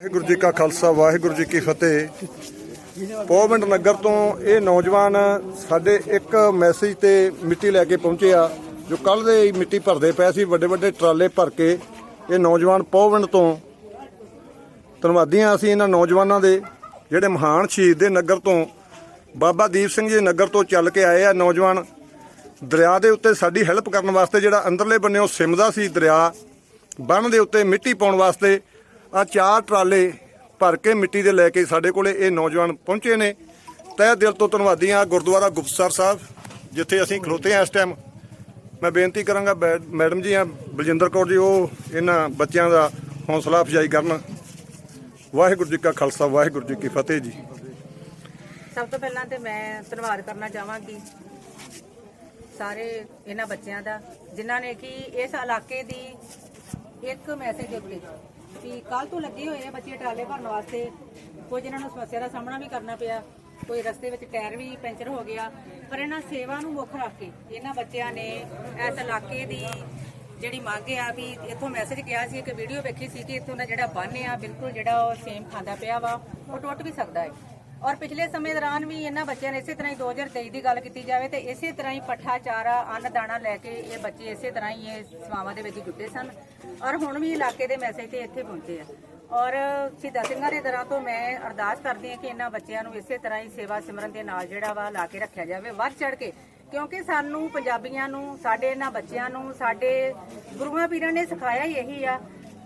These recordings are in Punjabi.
ਵਾਹਿਗੁਰੂ ਜੀ ਕਾ ਖਾਲਸਾ, ਵਾਹਿਗੁਰੂ ਜੀ ਕੀ ਫਤਿਹ। ਪੋਵਿੰਡ ਨਗਰ ਤੋਂ ਇਹ ਨੌਜਵਾਨ ਸਾਡੇ ਇੱਕ ਮੈਸੇਜ ਤੇ ਮਿੱਟੀ ਲੈ ਕੇ ਪਹੁੰਚੇ ਆ ਜੋ ਕੱਲ ਦੇ ਹੀ ਮਿੱਟੀ ਭਰਦੇ ਪਏ ਸੀ, ਵੱਡੇ ਵੱਡੇ ਟਰਾਲੇ ਭਰ ਕੇ ਇਹ ਨੌਜਵਾਨ ਪੋਵਿੰਡ ਤੋਂ। ਧੰਨਵਾਦੀਆਂ ਅਸੀਂ ਇਹਨਾਂ ਨੌਜਵਾਨਾਂ ਦੇ, ਜਿਹੜੇ ਮਹਾਨ ਸ਼ਹੀਦ ਦੇ ਨਗਰ ਤੋਂ। ਬਾਬਾ ਦੀਪ ਸਿੰਘ ਜੀ ਨਗਰ ਤੋਂ ਚੱਲ ਕੇ ਆਏ ਆ ਨੌਜਵਾਨ। ਦਰਿਆ ਦੇ ਉੱਤੇ ਸਾਡੀ ਹੈਲਪ ਕਰਨ ਵਾਸਤੇ ਜਿਹੜਾ ਅੰਦਰਲੇ ਬੰਨਿਓ ਸਿਮਦਾ ਸੀ ਦਰਿਆ ਬੰਨ ਦੇ ਉੱਤੇ ਮਿੱਟੀ ਪਾਉਣ ਵਾਸਤੇ ਆ ਚਾਰ ਟਰਾਲੇ ਭਰ ਕੇ ਮਿੱਟੀ ਦੇ ਲੈ ਕੇ ਸਾਡੇ ਕੋਲੇ ਇਹ ਨੌਜਵਾਨ ਪਹੁੰਚੇ ਨੇ। ਤਹਿ ਦਿਲ ਤੋਂ ਧੰਨਵਾਦੀ ਹਾਂ ਗੁਰਦੁਆਰਾ ਗੁਪਤਸਰ ਸਾਹਿਬ, ਜਿੱਥੇ ਅਸੀਂ ਖਲੋਤੇ ਹਾਂ ਇਸ ਟਾਈਮ ਮੈਂ ਬੇਨਤੀ ਕਰਾਂਗਾ ਮੈਡਮ ਜੀ ਆ ਬਲਜਿੰਦਰ ਕੌਰ ਜੀ, ਉਹ ਇਹਨਾਂ ਬੱਚਿਆਂ ਦਾ ਹੌਸਲਾ ਅਫਜ਼ਾਈ ਕਰਨ। ਵਾਹਿਗੁਰੂ ਜੀ ਕਾ ਖਾਲਸਾ, ਵਾਹਿਗੁਰੂ ਜੀ ਕੀ ਫਤਿਹ ਜੀ। ਸਭ ਤੋਂ ਪਹਿਲਾਂ ਤੇ ਮੈਂ ਧੰਨਵਾਦ ਕਰਨਾ ਚਾਹਾਂਗੀ ਸਾਰੇ ਇਹਨਾਂ ਬੱਚਿਆਂ ਦਾ, ਜਿਨ੍ਹਾਂ ਨੇ ਕਿ ਇਸ ਇਲਾਕੇ ਦੀ ਇੱਕ ਮੈਸੇਜ ਉੱਤੇ ਕਿ ਕੱਲ ਤੋਂ ਲੱਗੇ ਹੋਏ ਆ ਬੱਚੇ ਟਰਾਲੇ ਭਰਨ ਵਾਸਤੇ। ਕੁਝ ਇਹਨਾਂ ਨੂੰ ਸਮੱਸਿਆ ਦਾ ਸਾਹਮਣਾ ਵੀ ਕਰਨਾ ਪਿਆ। ਕੋਈ ਰਸਤੇ ਵਿੱਚ ਟਾਇਰ ਵੀ ਪੈਂਚਰ ਹੋ ਗਿਆ। ਪਰ ਇਹਨਾਂ ਸੇਵਾ ਨੂੰ ਮੁੱਖ ਰੱਖ ਕੇ ਇਹਨਾਂ ਬੱਚਿਆਂ ਨੇ ਇਸ ਇਲਾਕੇ ਦੀ ਜਿਹੜੀ ਮੰਗ ਆ ਵੀ ਇੱਥੋਂ ਮੈਸੇਜ ਗਿਆ ਸੀ ਇੱਕ ਵੀਡੀਓ ਵੇਖੀ ਸੀ ਕਿ ਇੱਥੋਂ ਦਾ ਜਿਹੜਾ ਬੰਨ ਆ, ਬਿਲਕੁਲ ਜਿਹੜਾ ਉਹ ਸੇਮ ਖਾਂਦਾ ਪਿਆ ਵਾ, ਉਹ ਟੁੱਟ ਵੀ ਸਕਦਾ ਹੈ। ਔਰ ਪਿਛਲੇ ਸਮੇਂ ਦੌਰਾਨ ਵੀ ਇਹਨਾਂ ਬੱਚਿਆਂ ਨੇ ਇਸੇ ਤਰ੍ਹਾਂ ਹੀ 2023 ਦੀ ਗੱਲ ਕੀਤੀ ਜਾਵੇ ਤੇ ਇਸੇ ਤਰ੍ਹਾਂ ਹੀ ਪੱਠਾ, ਚਾਰਾ, ਅੰਨ, ਦਾਣਾ ਲੈ ਕੇ ਇਹ ਬੱਚੇ ਇਸੇ ਤਰ੍ਹਾਂ ਹੀ ਇਹ ਸੇਵਾਵਾਂ ਦੇ ਵਿੱਚ ਜੁਟੇ ਸਨ। ਔਰ ਹੁਣ ਵੀ ਇਲਾਕੇ ਦੇ ਮੈਸੇਜ ਤੇ ਇੱਥੇ ਪਹੁੰਚੇ ਆ। ਔਰ ਸ਼ਹੀਦਾਂ ਸਿੰਘਾਂ ਦੇ ਦਰਾਂ ਤੋਂ ਮੈਂ ਅਰਦਾਸ ਕਰਦੀ ਹਾਂ ਕਿ ਇਹਨਾਂ ਬੱਚਿਆਂ ਨੂੰ ਇਸੇ ਤਰ੍ਹਾਂ ਹੀ ਸੇਵਾ ਸਿਮਰਨ ਦੇ ਨਾਲ ਜਿਹੜਾ ਵਾ ਲਾ ਕੇ ਰੱਖਿਆ ਜਾਵੇ ਵੱਧ ਚੜ ਕੇ। ਕਿਉਂਕਿ ਸਾਨੂੰ ਪੰਜਾਬੀਆਂ ਨੂੰ, ਸਾਡੇ ਇਹਨਾਂ ਬੱਚਿਆਂ ਨੂੰ, ਸਾਡੇ ਗੁਰੂਆਂ ਪੀਰਾਂ ਨੇ ਸਿਖਾਇਆ ਹੀ ਇਹੀ ਆ।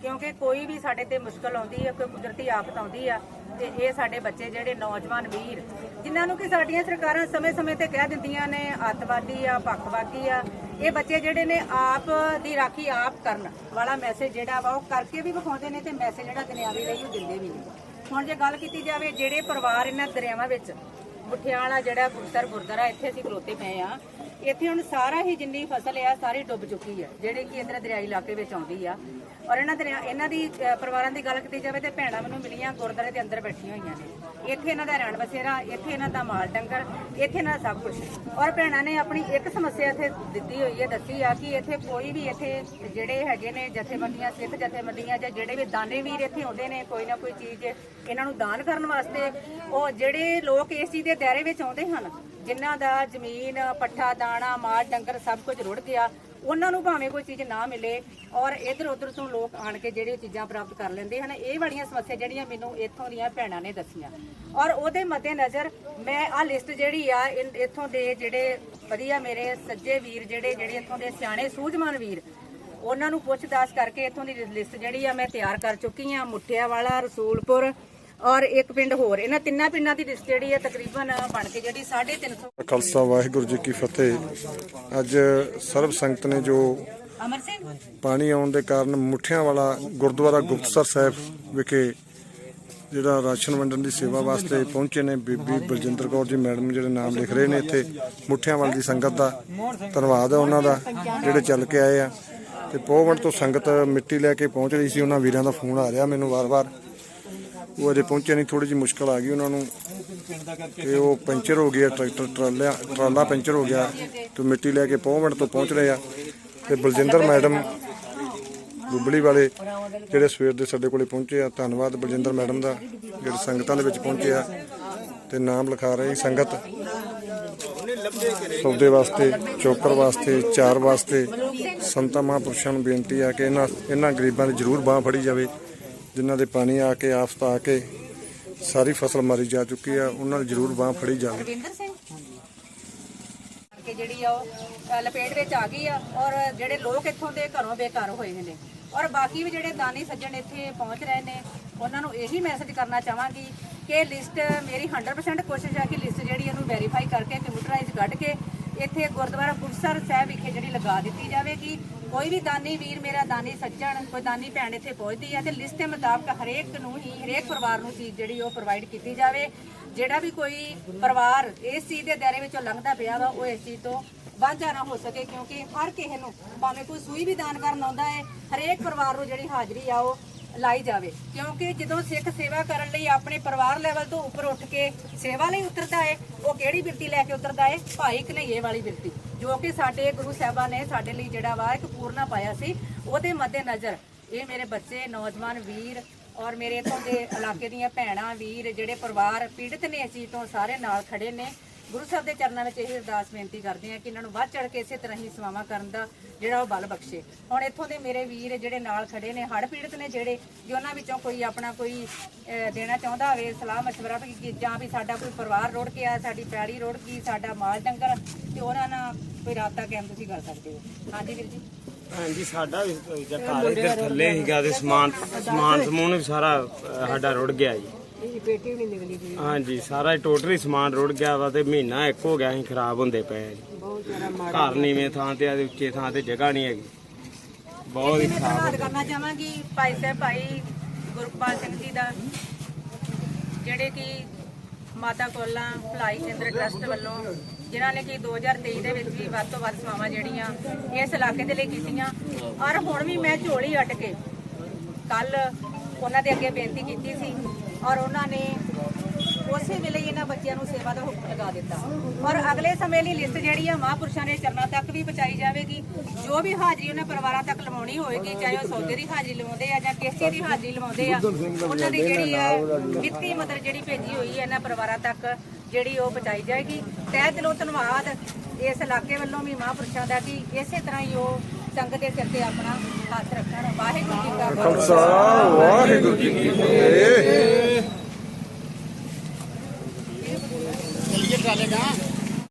ਕਿਉਂਕਿ ਕੋਈ ਵੀ ਸਾਡੇ ਤੇ ਮੁਸ਼ਕਲ ਆਉਂਦੀ ਹੈ ਕੋਈ ਕੁਦਰਤੀ ਆਫਤ ਆਉਂਦੀ ਆ ਤੇ ਇਹ ਸਾਡੇ ਬੱਚੇ ਜਿਹੜੇ ਨੌਜਵਾਨ ਵੀਰ, ਜਿਨ੍ਹਾਂ ਨੂੰ ਕਿ ਸਾਡੀਆਂ ਸਰਕਾਰਾਂ ਸਮੇਂ-ਸਮੇਂ ਤੇ ਕਹਿ ਦਿੰਦੀਆਂ ਨੇ ਅੱਤਵਾਦੀ ਆ, ਪੱਖਵਾਦੀ ਆ, ਇਹ ਬੱਚੇ ਜਿਹੜੇ ਨੇ ਆਪ ਦੀ ਰਾਖੀ ਆਪ ਕਰਨ ਵਾਲਾ ਮੈਸੇਜ ਜਿਹੜਾ ਵਾ ਉਹ ਕਰਕੇ ਵੀ ਵਿਖਾਉਂਦੇ ਨੇ ਤੇ ਮੈਸੇਜ ਜਿਹੜਾ ਦੁਨਿਆਵੀ ਲਈ ਉਹ ਦਿੰਦੇ ਵੀ ਨੇ। ਹੁਣ ਜੇ ਗੱਲ ਕੀਤੀ ਜਾਵੇ ਜਿਹੜੇ ਪਰਿਵਾਰ ਇਹਨਾਂ ਦਰਿਆਵਾਂ ਵਿੱਚ ਮੁਠਿਆਲਾ ਜਿਹੜਾ ਗੁਰਸਰ ਗੁਰਦੁਆਰਾ ਇੱਥੇ ਅਸੀਂ ਖਲੋਤੇ ਪਏ ਆ, ਇੱਥੇ ਹੁਣ ਸਾਰਾ ਹੀ ਜਿੰਨੀ ਫਸਲ ਆ, ਸਾਰੀ ਡੁੱਬ ਚੁੱਕੀ ਹੈ ਜਿਹੜੇ ਕਿ ਇਧਰ ਦਰਿਆਈ ਇਲਾਕੇ ਵਿੱਚ ਆਉਂਦੀ ਆ। ਔਰ ਇਹਨਾਂ ਦੇ ਇਹਨਾਂ ਦੀ ਪਰਿਵਾਰਾਂ ਦੀ ਗੱਲ ਕੀਤੀ ਜਾਵੇ ਤੇ ਭੈਣਾਂ ਮੈਨੂੰ ਮਿਲੀਆਂ, ਗੁਰਦੁਆਰੇ ਦੇ ਅੰਦਰ ਬੈਠੀਆਂ ਹੋਈਆਂ ਨੇ। ਇੱਥੇ ਇਹਨਾਂ ਦਾ ਰਹਿਣ ਬਸੇਰਾ, ਇੱਥੇ ਇਹਨਾਂ ਦਾ ਮਾਲ ਡੰਗਰ, ਇੱਥੇ ਇਹਨਾਂ ਦਾ ਸਭ ਕੁਝ ਔਰ ਭੈਣਾਂ ਨੇ ਆਪਣੀ ਇੱਕ ਸਮੱਸਿਆ ਇੱਥੇ ਦਿੱਤੀ ਹੋਈ ਹੈ, ਦੱਸੀ ਆ ਕਿ ਇੱਥੇ ਕੋਈ ਵੀ ਇੱਥੇ ਜਿਹੜੇ ਹੈਗੇ ਨੇ ਜਥੇਬੰਦੀਆਂ, ਸਿੱਖ ਜਥੇਬੰਦੀਆਂ ਜਾਂ ਜਿਹੜੇ ਵੀ ਦਾਨੇ ਵੀਰ ਇੱਥੇ ਆਉਂਦੇ ਨੇ, ਕੋਈ ਨਾ ਕੋਈ ਚੀਜ਼ ਇਹਨਾਂ ਨੂੰ ਦਾਨ ਕਰਨ ਵਾਸਤੇ, ਉਹ ਜਿਹੜੇ ਲੋਕ ਇਸ ਚੀਜ਼ ਦੇ ਦਾਇਰੇ ਵਿੱਚ ਆਉਂਦੇ ਹਨ, ਜਿਨ੍ਹਾਂ ਦਾ ਜ਼ਮੀਨ, ਪੱਠਾ, ਦਾਣਾ, ਮਾਲ, ਡੰਗਰ ਸਭ ਕੁਝ ਰੁੜ ਗਿਆ ਉਹਨਾਂ ਨੂੰ ਭਾਵੇਂ ਕੋਈ ਚੀਜ਼ ਨਾ ਮਿਲੇ ਔਰ ਇਧਰ ਉਧਰ ਤੋਂ ਲੋਕ ਆਣ ਕੇ ਜਿਹੜੀਆਂ ਚੀਜ਼ਾਂ ਪ੍ਰਾਪਤ ਕਰ ਲੈਂਦੇ ਹਨ, ਇਹ ਵਾਲੀਆਂ ਸਮੱਸਿਆ ਜਿਹੜੀਆਂ ਮੈਨੂੰ ਇੱਥੋਂ ਦੀਆਂ ਭੈਣਾਂ ਨੇ ਦੱਸੀਆਂ। ਔਰ ਉਹਦੇ ਮੱਦੇ ਨਜ਼ਰ ਮੈਂ ਆ ਲਿਸਟ ਜਿਹੜੀ ਆ ਇੱਥੋਂ ਦੇ ਜਿਹੜੇ ਵਧੀਆ ਮੇਰੇ ਸੱਜੇ ਵੀਰ ਜਿਹੜੇ ਜਿਹੜੇ ਇੱਥੋਂ ਦੇ ਸਿਆਣੇ ਸੂਝਵਾਨ ਵੀਰ, ਉਹਨਾਂ ਨੂੰ ਪੁੱਛ-ਦੱਸ ਕਰਕੇ ਇੱਥੋਂ ਦੀ ਲਿਸਟ ਜਿਹੜੀ ਆ ਮੈਂ ਤਿਆਰ ਕਰ ਚੁੱਕੀ ਆ। ਮੁੱਠਿਆਵਾਲਾ, ਰਸੂਲਪੁਰ ਔਰ ਇੱਕ ਪਿੰਡ ਹੋਰ। ਇਹਨਾਂ ਤਿੰਨਾਂ ਪਿੰਡਾਂ ਦੀ ਲਿਸਟ ਜਿਹੜੀ ਆ ਤਕਰੀਬਨ ਬਣ ਕੇ ਜਿਹੜੀ 350 ਖਾਲਸਾ ਵਾਹਿਗੁਰੂ ਜੀ ਕੀ ਫਤਿਹ। ਅੱਜ ਸਰਬ ਸੰਗਤ ਨੇ ਜੋ ਅਮਰ ਸਿੰਘ? ਪਾਣੀ ਆਉਣ ਦੇ ਕਾਰਨ ਮੁੱਠਿਆਂ ਵਾਲਾ ਗੁਰਦੁਆਰਾ ਗੁਪਤਸਰ ਸਾਹਿਬ ਵਿਖੇ ਜਿਹੜਾ ਰਾਸ਼ਨ ਵੰਡਣ ਦੀ ਸੇਵਾ ਵਾਸਤੇ ਪਹੁੰਚੇ ਨੇ। ਬੀਬੀ ਬਲਜਿੰਦਰ ਕੌਰ ਜੀ ਮੈਡਮ ਜਿਹੜੇ ਨਾਮ ਲਿਖ ਰਹੇ ਨੇ ਇੱਥੇ ਮੁੱਠਿਆਂ ਵਾਲ ਦੀ ਸੰਗਤ ਦਾ ਧੰਨਵਾਦ ਹੈ ਉਹਨਾਂ ਦਾ ਜਿਹੜੇ ਚੱਲ ਕੇ ਆਏ ਆ। ਤੇ ਪੋਵਣ ਤੋਂ ਸੰਗਤ ਮਿੱਟੀ ਲੈ ਕੇ ਪਹੁੰਚ ਰਹੀ ਸੀ ਉਹਨਾਂ ਵੀਰਾਂ ਦਾ ਫੋਨ ਆ ਰਿਹਾ ਮੈਨੂੰ ਵਾਰ-ਵਾਰ। ਉਹ ਅਜੇ ਪਹੁੰਚੇ ਨਹੀਂ ਥੋੜੀ ਜਿਹੀ ਮੁਸ਼ਕਲ ਆ ਗਈ ਉਹਨਾਂ ਨੂੰ। ਤੇ ਉਹ ਪੈਂਚਰ ਹੋ ਗਿਆ, ਟਰੈਕਟਰ, ਟਰਾਲਾ ਟਰਾਲਾ ਪੈਂਚਰ ਹੋ ਗਿਆ ਤੇ ਮਿੱਟੀ ਲੈ ਕੇ ਪੋਵਣ ਤੋਂ ਪਹੁੰਚ ਰਹੇ ਆ। ਤੇ ਬਲਜਿੰਦਰ ਮੈਡਮ ਗੁੱਬਲੀ ਵਾਲੇ ਜਿਹੜੇ ਸਵੇਰ ਦੇ ਸਾਡੇ ਕੋਲੇ ਪਹੁੰਚੇ ਆ, ਧੰਨਵਾਦ ਬਲਜਿੰਦਰ ਮੈਡਮ ਦਾ, ਜਿਹੜੇ ਸੰਗਤਾਂ ਦੇ ਵਿੱਚ ਪਹੁੰਚੇ ਆ ਤੇ ਨਾਮ ਲਿਖਾ ਰਹੇ ਸੰਗਤ। ਸੌਦੇ ਵਾਸਤੇ, ਚੋਕਰ ਵਾਸਤੇ, ਚਾਰ ਵਾਸਤੇ ਸੰਤਾਂ ਮਹਾਂਪੁਰਸ਼ਾਂ ਨੂੰ ਬੇਨਤੀ ਆ ਕਿ ਇਹਨਾਂ ਇਹਨਾਂ ਗਰੀਬਾਂ ਦੀ ਜ਼ਰੂਰ ਬਾਹ ਫੜੀ ਜਾਵੇ। ਜਿਨ੍ਹਾਂ ਦੇ ਪਾਣੀ ਆ ਕੇ ਆਫਤ ਆ ਕੇ ਸਾਰੀ ਫਸਲ ਮਾਰੀ ਜਾ ਚੁੱਕੀ ਆ ਉਹਨਾਂ ਦੀ ਜ਼ਰੂਰ ਬਾਹ ਫੜੀ ਜਾਵੇ। ਰਵਿੰਦਰ ਸਿੰਘ? ਕਿ ਜਿਹੜੀ ਆ ਉਹ ਅ, ਲਪੇਟ ਵਿੱਚ ਆ ਗਈ ਆ ਔਰ ਜਿਹੜੇ ਲੋਕ ਇੱਥੋਂ ਦੇ ਘਰੋਂ ਬੇਘਰ ਹੋਏ ਨੇ। ਔਰ ਬਾਕੀ ਵੀ ਜਿਹੜੇ ਦਾਨੀ ਸੱਜਣ ਇੱਥੇ ਪਹੁੰਚ ਰਹੇ ਨੇ ਉਹਨਾਂ ਨੂੰ ਇਹੀ ਮੈਸੇਜ ਕਰਨਾ ਚਾਹਾਂਗੀ ਕਿ ਲਿਸਟ ਮੇਰੀ 100% ਕੋਸ਼ਿਸ਼ ਹੈ ਕਿ ਲਿਸਟ ਜਿਹੜੀ ਇਹਨੂੰ ਵੈਰੀਫਾਈ ਕਰਕੇ ਕੰਪਿਊਟਰਾਈਜ਼ ਕੱਢ ਕੇ ਇੱਥੇ ਗੁਰਦੁਆਰਾ ਗੁਰਸਰ ਸਾਹਿਬ ਵਿਖੇ ਜਿਹੜੀ ਲਗਾ ਦਿੱਤੀ ਜਾਵੇਗੀ। ਕੋਈ ਵੀ ਦਾਨੀ ਵੀਰ ਮੇਰਾ ਦਾਨੀ ਸੱਜਣ, ਕੋਈ ਦਾਨੀ ਭੈਣ ਇੱਥੇ ਪਹੁੰਚਦੀ ਹੈ ਤੇ ਲਿਸਟ ਦੇ ਮੁਤਾਬਕ ਹਰੇਕ ਨੂੰ ਹੀ, ਹਰੇਕ ਪਰਿਵਾਰ ਨੂੰ ਚੀਜ਼ ਜਿਹੜੀ ਉਹ ਪ੍ਰੋਵਾਈਡ ਕੀਤੀ ਜਾਵੇ। ਜਿਹੜਾ ਵੀ ਕੋਈ ਪਰਿਵਾਰ ਇਸ ਚੀਜ਼ ਦੇ ਦਾਇਰੇ ਵਿੱਚੋਂ ਲੰਘਦਾ ਪਿਆ ਵਾ, ਉਹ ਇਸ ਚੀਜ਼ ਤੋਂ ਵਾਂਝਾ ਨਾ ਹੋ ਸਕੇ ਕਿਉਂਕਿ ਹਰ ਕਿਸੇ ਨੂੰ, ਭਾਵੇਂ ਕੋਈ ਸੂਈ ਵੀ ਦਾਨ ਕਰਨ ਆਉਂਦਾ ਹੈ, ਹਰੇਕ ਪਰਿਵਾਰ ਨੂੰ ਜਿਹੜੀ ਹਾਜ਼ਰੀ ਆ ਉਹ ਲਾਈ ਜਾਵੇ। ਕਿਉਂਕਿ ਜਦੋਂ ਸਿੱਖ ਸੇਵਾ ਕਰਨ ਲਈ ਆਪਣੇ ਪਰਿਵਾਰ ਲੈਵਲ ਤੋਂ ਉੱਪਰ ਉੱਠ ਕੇ ਸੇਵਾ ਲਈ ਉਤਰਦਾ ਹੈ ਉਹ ਕਿਹੜੀ ਬਿਰਤੀ ਲੈ ਕੇ ਉਤਰਦਾ ਹੈ ਭਾਈ ਕਨਈਏ ਵਾਲੀ ਬਿਰਤੀ, ਜੋ ਕਿ ਸਾਡੇ ਗੁਰੂ ਸਾਹਿਬਾਨ ਨੇ ਸਾਡੇ ਲਈ ਜਿਹੜਾ ਵਾ ਇੱਕ ਪੂਰਨਾ ਪਾਇਆ ਸੀ, ਉਹਦੇ ਮੱਦੇ ਨਜ਼ਰ ਇਹ ਮੇਰੇ ਬੱਚੇ, ਨੌਜਵਾਨ ਵੀਰ ਔਰ ਮੇਰੇ ਇੱਥੋਂ ਦੇ ਇਲਾਕੇ ਦੀਆਂ ਭੈਣਾਂ, ਵੀਰ, ਜਿਹੜੇ ਪਰਿਵਾਰ ਪੀੜਤ ਨੇ ਅਸੀਂ ਤੋਂ ਸਾਰੇ ਨਾਲ ਖੜੇ ਨੇ ਗੁਰੂ ਸਾਹਿਬ ਦੇ ਚਰਨਾਂ ਵਿੱਚ ਇਹ ਅਰਦਾਸ ਬੇਨਤੀ ਕਰਦੇ ਆ ਕਿ ਇਹਨਾਂ ਨੂੰ ਵੱਧ ਚੜ ਕੇ ਇਸੇ ਤਰ੍ਹਾਂ ਹੀ ਸੇਵਾਵਾਂ ਕਰਨ ਦਾ ਜਿਹੜਾ ਉਹ ਬਲ ਬਖਸ਼ੇ। ਹੁਣ ਇੱਥੋਂ ਦੇ ਮੇਰੇ ਵੀਰ ਜਿਹੜੇ ਨਾਲ ਖੜੇ ਨੇ ਹੜ੍ਹ ਪੀੜਤ ਨੇ ਜਿਹੜੇ ਜੇ ਉਹਨਾਂ ਵਿੱਚੋਂ ਕੋਈ ਆਪਣਾ ਕੋਈ ਦੇਣਾ ਚਾਹੁੰਦਾ ਹੋਵੇ ਸਲਾਹ ਮਸ਼ਵਰਾ ਵੀ ਕਿ ਜਾਂ ਵੀ ਸਾਡਾ ਕੋਈ ਪਰਿਵਾਰ ਰੋੜ ਕੇ ਆ ਸਾਡੀ ਪੈੜੀ ਰੋੜ ਗਈ ਸਾਡਾ ਮਾਲ ਡੰਗਰ ਤੇ ਉਹਨਾਂ ਨਾਲ ਕੋਈ ਰਾਬਤਾ ਕਾਇਮ ਤੁਸੀਂ ਕਰ ਸਕਦੇ ਹੋ। ਹਾਂਜੀ ਵੀਰ ਜੀ। ਹਾਂਜੀ ਸਾਡਾ ਵੀ ਜਾਂ ਘਰ ਇੱਧਰ ਥੱਲੇ ਸੀਗਾ ਤੇ ਸਮਾਨ ਸਮਾਨ ਸਮੂਨ ਵੀ ਸਾਰਾ ਸਾਡਾ ਰੁੜ ਗਿਆ ਜੀ। ਇਹ ਪੇਟੀ ਵੀ ਨਹੀਂ ਨਿਕਲੀ ਗਈ ਹਾਂਜੀ ਸਾਰਾ ਟੋਟਲੀ ਸਮਾਨ ਰੁੜ ਗਿਆ ਵਾ ਤੇ ਮਹੀਨਾ ਇੱਕ ਹੋ ਗਿਆ ਅਸੀਂ ਖਰਾਬ ਹੁੰਦੇ ਪਏ ਜੀ। ਬਹੁਤ ਜ਼ਿਆਦਾ ਘਰ ਨੀਵੇਂ ਥਾਂ ਤੇ ਆ ਤੇ ਉੱਚੇ ਥਾਂ ਤੇ ਜਗ੍ਹਾ ਨਹੀਂ ਹੈਗੀ। ਬਹੁਤ ਹੀ ਮੈਂ ਖਰਾਬ ਧੰਨਵਾਦ ਕਰਨਾ ਚਾਹਾਂਗੀ ਭਾਈ ਸਾਹਿਬ ਭਾਈ ਗੁਰਪਾਲ ਸਿੰਘ ਜੀ ਦਾ ਜਿਹੜੇ ਕਿ ਮਾਤਾ ਕੋਲਾ ਭਲਾਈ ਕੇਂਦਰ ਟਰਸਟ ਵੱਲੋਂ ਜਿਨ੍ਹਾਂ ਨੇ ਕਿ 2023 ਦੇ ਵਿੱਚ ਵੀ ਵੱਧ ਤੋਂ ਵੱਧ ਸੇਵਾਵਾਂ ਜਿਹੜੀਆਂ ਇਸ ਇਲਾਕੇ ਦੇ ਲਈ ਕੀਤੀਆਂ ਔਰ ਹੁਣ ਵੀ ਮੈਂ ਝੋਲੀ ਅਟ ਕੇ ਕੱਲ ਉਹਨਾਂ ਦੇ ਅੱਗੇ ਬੇਨਤੀ ਕੀਤੀ ਸੀ ਔਰ ਉਹਨਾਂ ਨੇ ਉਸੇ ਵੇਲੇ ਹੀ ਇਹਨਾਂ ਬੱਚਿਆਂ ਨੂੰ ਸੇਵਾ ਦਾ ਹੁਕਮ ਲਗਾ ਦਿੱਤਾ। ਔਰ ਅਗਲੇ ਸਮੇਂ ਲਈ ਲਿਸਟ ਜਿਹੜੀ ਆ ਮਹਾਂਪੁਰਸ਼ਾਂ ਦੇ ਚਰਨਾਂ ਤੱਕ ਵੀ ਪਹੁੰਚਾਈ ਜਾਵੇਗੀ। ਜੋ ਵੀ ਹਾਜ਼ਰੀ ਉਹਨਾਂ ਪਰਿਵਾਰਾਂ ਤੱਕ ਲਵਾਉਣੀ ਹੋਏਗੀ ਚਾਹੇ ਉਹ ਸੌਦੇ ਦੀ ਹਾਜ਼ਰੀ ਲਵਾਉਂਦੇ ਆ ਜਾਂ ਕਿਸੇ ਦੀ ਹਾਜ਼ਰੀ ਲਵਾਉਂਦੇ ਆ ਉਹਨਾਂ ਦੀ ਜਿਹੜੀ ਆ ਵਿੱਤੀ ਮਦਦ ਜਿਹੜੀ ਭੇਜੀ ਹੋਈ ਹੈ ਇਹਨਾਂ ਪਰਿਵਾਰਾਂ ਤੱਕ ਜਿਹੜੀ ਉਹ ਪਹੁੰਚਾਈ ਜਾਏਗੀ। ਤਹਿ ਦਿਲੋਂ ਧੰਨਵਾਦ ਇਸ ਇਲਾਕੇ ਵੱਲੋਂ ਵੀ ਮਹਾਂਪੁਰਸ਼ਾਂ ਦਾ ਕਿ ਇਸੇ ਤਰ੍ਹਾਂ ਹੀ ਉਹ ਸੰਗਤ ਦੇ ਸਿਰ ਤੇ ਆਪਣਾ ਹੱਥ ਰੱਖਣ। ਵਾਹਿਗੁਰੂ ਜੀ ਕਾ ਖਾਲਸਾ। ਵਾਹਿਗੁਰੂ ਜੀ ਕੀ ਫਤਿਹ। ਇਹ ਬੋਲੇਗਾ